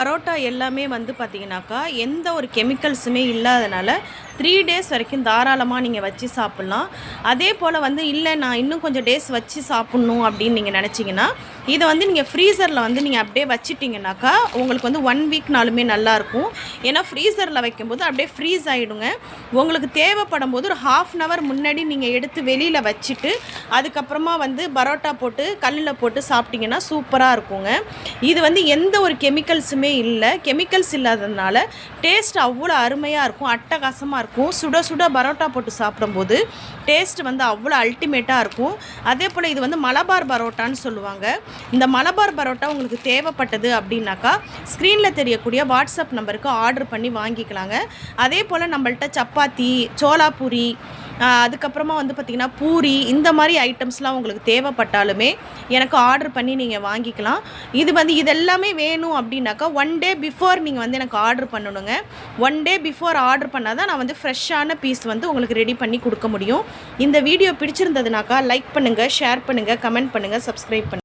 பரோட்டா எல்லாமே வந்து பார்த்தீங்கன்னாக்கா எந்த ஒரு கெமிக்கல்ஸுமே இல்லாதனால த்ரீ டேஸ் வரைக்கும் தாராளமாக நீங்கள் வச்சு சாப்பிட்லாம். அதே போல் வந்து இல்லை நான் இன்னும் கொஞ்சம் டேஸ் வச்சு சாப்பிட்ணும் அப்படின்னு நீங்கள் நினச்சிங்கன்னா இதை வந்து நீங்கள் ஃப்ரீசரில் வந்து நீங்கள் அப்படியே வச்சிட்டிங்கனாக்கா உங்களுக்கு வந்து ஒன் வீக்னாலுமே நல்லாயிருக்கும் ஏன்னா ஃப்ரீசரில் வைக்கும்போது அப்படியே ஃப்ரீஸ் ஆகிடுங்க உங்களுக்கு தேவைப்படும் போது ஒரு ஹாஃப் அன் ஹவர் முன்னாடி நீங்கள் எடுத்து வெளியில் வச்சுட்டு அதுக்கப்புறமா வந்து பரோட்டா போட்டு கல்லில் போட்டு சாப்பிட்டிங்கன்னா சூப்பராக இருக்குங்க. இது வந்து எந்த ஒரு கெமிக்கல்ஸுமே இல்லை. கெமிக்கல்ஸ் இல்லாததுனால டேஸ்ட் அவ்வளோ அருமையாக இருக்கும். அட்டகாசமாக இருக்கும் இருக்கும். சுட சுட பரோட்டா போட்டு சாப்பிடும்போது டேஸ்ட் வந்து அவ்வளோ அல்டிமேட்டாக இருக்கும். அதே போல் இது வந்து மலபார் பரோட்டான்னு சொல்லுவாங்க. இந்த மலபார் பரோட்டா உங்களுக்கு தேவைப்பட்டது அப்படின்னாக்கா ஸ்க்ரீனில் தெரியக்கூடிய வாட்ஸ்அப் நம்பருக்கு ஆர்டர் பண்ணி வாங்கிக்கலாங்க. அதே போல் நம்மள்கிட்ட சப்பாத்தி சோலாபூரி அதுக்கப்புறமா வந்து பார்த்திங்கன்னா பூரி இந்த மாதிரி ஐட்டம்ஸ்லாம் உங்களுக்கு தேவைப்பட்டாலுமே எனக்கு ஆர்டர் பண்ணி நீங்கள் வாங்கிக்கலாம். இது வந்து இதெல்லாமே வேணும் அப்படின்னாக்கா ஒன் டே பிஃபோர் நீங்கள் வந்து எனக்கு ஆர்டர் பண்ணணுங்க. ஒன் டே பிஃபோர் ஆர்டர் பண்ணால் தான் நான் வந்து ஃப்ரெஷ்ஷான பீஸ் வந்து உங்களுக்கு ரெடி பண்ணி கொடுக்க முடியும். இந்த வீடியோ பிடிச்சிருந்ததுனாக்கா லைக் பண்ணுங்கள் ஷேர் பண்ணுங்கள் கமெண்ட் பண்ணுங்கள் சப்ஸ்கிரைப் பண்ணுங்கள்